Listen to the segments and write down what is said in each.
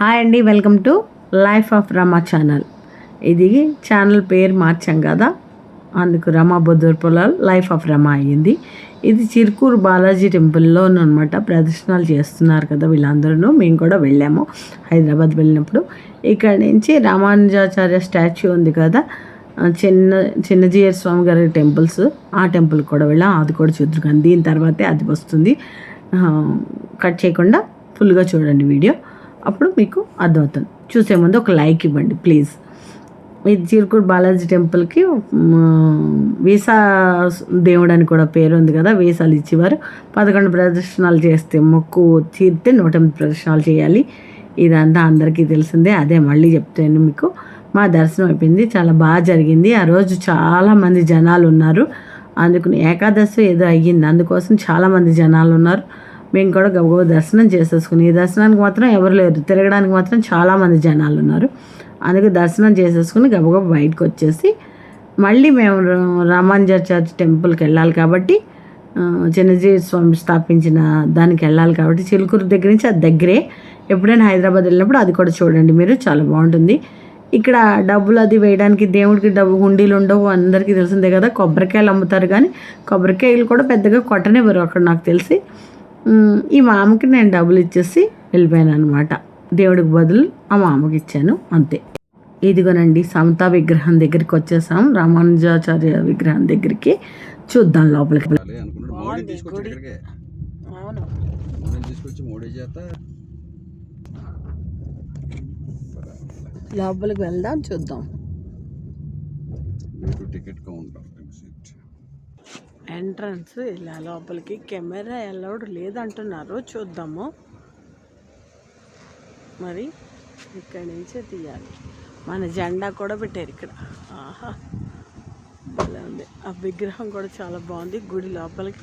Hi అండి welcome to life of Rama channel. ఇది channel పేరు మార్చాం కదా అందుకు రమా బొద్దూర్ పొలాలు లైఫ్ ఆఫ్ రమా అయ్యింది. ఇది చిరుకూరు బాలాజీ టెంపుల్లో అనమాట ప్రదర్శనలు చేస్తున్నారు కదా వీళ్ళందరూ మేము కూడా వెళ్ళాము హైదరాబాద్ వెళ్ళినప్పుడు. ఇక్కడ నుంచి రామానుజాచార్య స్టాచ్యూ ఉంది కదా చిన్న చిన్నజీయర్ స్వామి గారి టెంపుల్స్ ఆ టెంపుల్ కూడా వెళ్ళాం. అది కూడా చూద్దరు కానీ దీని తర్వాతే అది వస్తుంది. కట్ చేయకుండా ఫుల్గా చూడండి వీడియో. అప్పుడు మీకు అర్థమవుతుంది. చూసే ముందు ఒక లైక్ ఇవ్వండి ప్లీజ్ ఇది చిరుకూరు బాలాజీ టెంపుల్కి వీసా దేవుడు అని కూడా పేరు ఉంది కదా వీసాలు ఇచ్చేవారు. పదకొండు ప్రదర్శనలు చేస్తే మొక్కు తీరితే నూట ఎనిమిది ప్రదర్శనలు చేయాలి. ఇదంతా అందరికీ తెలిసిందే అదే మళ్ళీ చెప్తాను మీకు. మా దర్శనం అయిపోయింది చాలా బాగా జరిగింది. ఆ రోజు చాలామంది జనాలు ఉన్నారు. అందుకని ఏకాదశి ఏదో అయ్యింది అందుకోసం చాలామంది జనాలు ఉన్నారు. మేము కూడా గబగబా దర్శనం చేసేసుకుని ఈ దర్శనానికి మాత్రం ఎవరు లేరు. తిరగడానికి మాత్రం చాలామంది జనాలు ఉన్నారు. అందుకే దర్శనం చేసేసుకుని గబగబ బయటకు వచ్చేసి మళ్ళీ మేము రామాంజర్ చర్చ్ టెంపుల్కి వెళ్ళాలి కాబట్టి చిన్నజీవి స్వామి స్థాపించిన దానికి వెళ్ళాలి కాబట్టి చిలుకూరు దగ్గర నుంచి అది దగ్గరే. ఎప్పుడైనా హైదరాబాద్ వెళ్ళినప్పుడు అది కూడా చూడండి మీరు చాలా బాగుంటుంది. ఇక్కడ డబ్బులు అది వేయడానికి దేవుడికి డబ్బు హుండీలు ఉండవు అందరికీ తెలిసిందే కదా. కొబ్బరికాయలు అమ్ముతారు కానీ కొబ్బరికాయలు కూడా పెద్దగా కొట్టనివ్వరు అక్కడ నాకు తెలిసి. ఈ మామకి నేను డబ్బులు ఇచ్చేసి వెళ్ళిపోయాను అనమాట దేవుడికి బదులు ఆ మామకి ఇచ్చాను అంతే. ఇదిగోనండి సమతా విగ్రహం దగ్గరికి వచ్చేసాం. రామానుజాచార్య విగ్రహం దగ్గరికి చూద్దాం లోపలికి. లోపలికి వెళ్దాం చూద్దాం. Ticket counter. ఎంట్రన్స్ ఇలా లోపలికి. కెమెరా అలౌడ్ లేదంటున్నారు. చూద్దాము. మరి ఇక్కడి నుంచే తీయాలి. మన జెండా కూడా పెట్టారు ఇక్కడ. ఆహా. భలే ఉంది. ఆ విగ్రహం కూడా చాలా బాగుంది. గుడి లోపలికి.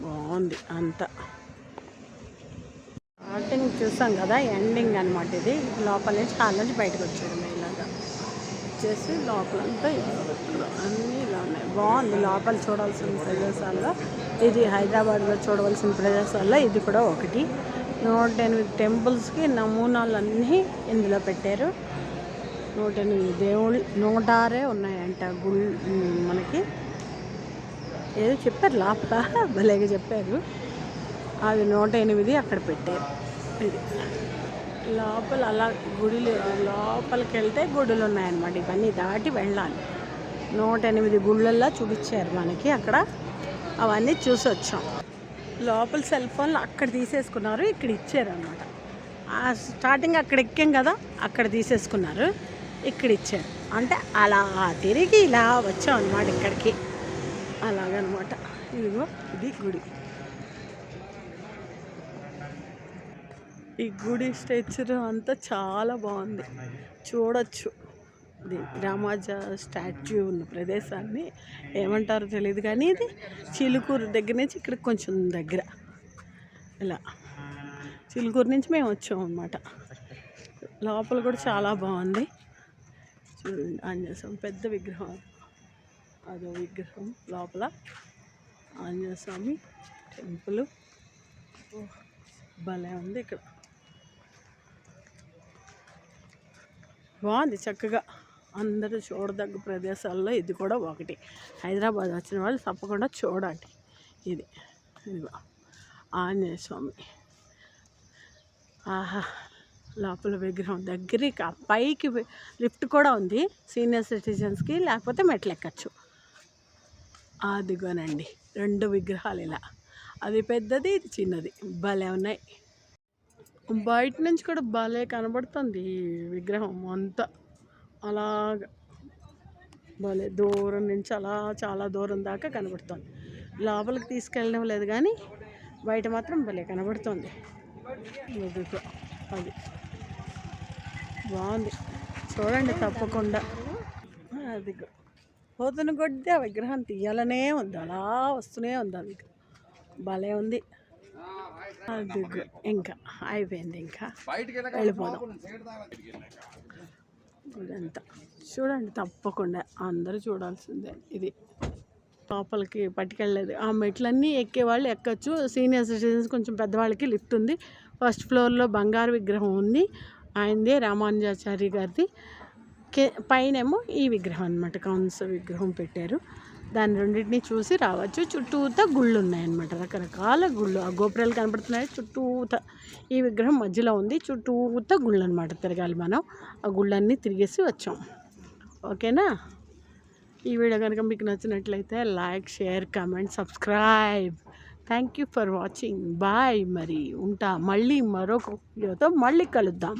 బాగుంది అంతా. స్టార్టింగ్ చూసాం కదా ఎండింగ్ అనమాట ఇది. లోపల నుంచి హాల్ నుంచి బయటకు వచ్చాడు వచ్చేసి లోపలంతా ఇక్కడ అన్నీ ఇలా ఉన్నాయి బాగుంది. లోపల చూడాల్సిన ప్రదేశాల్లో ఇది హైదరాబాద్లో చూడవలసిన ప్రదేశాల్లో ఇది కూడా ఒకటి. నూట ఎనిమిది టెంపుల్స్కి నమూనాలన్నీ ఇందులో పెట్టారు. నూట ఎనిమిది దేవుళ్ళు నూట ఆరే ఉన్నాయంట గుళ్ళు మనకి. ఏదో చెప్పారు లోపల భలేగా చెప్పారు. అవి నూట ఎనిమిది అక్కడ పెట్టారు. ఇది. లోపల అలా గుడిలు లోపలికి వెళ్తే గుడులు ఉన్నాయన్నమాట ఇవన్నీ దాటి వెళ్ళాలి. నూట ఎనిమిది గుళ్ళల్లో చూపించారు మనకి అక్కడ. అవన్నీ చూసి వచ్చాం లోపల సెల్ ఫోన్లు అక్కడ తీసేసుకున్నారు ఇక్కడ ఇచ్చారనమాట స్టార్టింగ్ అక్కడ ఎక్కాం కదా అక్కడ తీసేసుకున్నారు ఇక్కడ ఇచ్చారు. అంటే అలా తిరిగి ఇలా వచ్చాం అనమాట ఇక్కడికి. అలాగనమాట. ఇదిగో ఇది గుడి. ఈ గుడి స్ట్రక్చర్ అంతా చాలా బాగుంది. చూడొచ్చు. ఇది రామాజ స్టాచ్యూ ఉన్న ప్రదేశాన్ని ఏమంటారో తెలియదు కానీ ఇది చిలుకూరు దగ్గర నుంచి ఇక్కడ కొంచెం దగ్గర. ఇలా చిలుకూరు నుంచి మేము వచ్చాం అనమాట లోపల కూడా చాలా బాగుంది. చూడండి ఆంజనేయ పెద్ద విగ్రహం. అదో విగ్రహం లోపల. ఆంజనేయ స్వామి టెంపుల్. భలే ఉంది ఇక్కడ. బాగుంది చక్కగా. అందరూ చూడదగ్గ ప్రదేశాల్లో ఇది కూడా ఒకటి. హైదరాబాద్ వచ్చిన వాళ్ళు తప్పకుండా చూడండి. ఇది. ఇదిగో ఆంజనేయ స్వామి. ఆహా లోపల విగ్రహం దగ్గరికి ఆ పైకి లిఫ్ట్ కూడా ఉంది. సీనియర్ సిటిజన్స్కి లేకపోతే మెట్లు ఎక్కచ్చు. అదిగోనండి రెండు విగ్రహాలు ఇలా. అది పెద్దది ఇది చిన్నది. భలే ఉన్నాయి. బయట నుంచి కూడా భలే కనబడుతుంది ఈ విగ్రహం అంతా. అలాగ. భలే దూరం నుంచి అలా చాలా దూరం దాకా కనబడుతుంది. లోపలికి తీసుకెళ్ళడం లేదు కానీ బయట మాత్రం భలే కనబడుతుంది. అది. బాగుంది. చూడండి తప్పకుండా. అది పోతున్న కొద్దీ ఆ విగ్రహం తీయాలనే ఉంది. అలా వస్తూనే ఉంది అది భలే ఉంది. అదిగో ఇంకా అయిపోయింది ఇంకా. వెళ్ళిపోదాం. ఇదంతా. చూడండి తప్పకుండా అందరూ చూడాల్సిందే ఇది. లోపలికి పట్టుకెళ్ళలేదు. ఆ మెట్లన్నీ ఎక్కే వాళ్ళు ఎక్కచ్చు. సీనియర్ సిటిజన్స్ కొంచెం పెద్దవాళ్ళకి లిఫ్ట్ ఉంది. ఫస్ట్ ఫ్లోర్లో బంగారు విగ్రహం ఉంది. ఆయనదే రామానుజాచార్య గారిది. కే పైనేమో ఈ విగ్రహం అనమాట కంస విగ్రహం పెట్టారు. దాని రెండింటిని చూసి రావచ్చు. చుట్టూతా గుళ్ళు ఉన్నాయన్నమాట రకరకాల గుళ్ళు. ఆ గోపురాలు కనపడుతున్నాయి. చుట్టూత ఈ విగ్రహం మధ్యలో ఉంది. చుట్టూత గుళ్ళు అనమాట తిరగాలి మనం. ఆ గుళ్ళన్నీ తిరిగేసి వచ్చాం. ఓకేనా? ఈ వీడియో కనుక మీకు నచ్చినట్లయితే like share comment subscribe. Thank you for watching. Bye మరి. ఉంటా. మళ్ళీ మరొక వీడియోతో మళ్ళీ కలుద్దాం.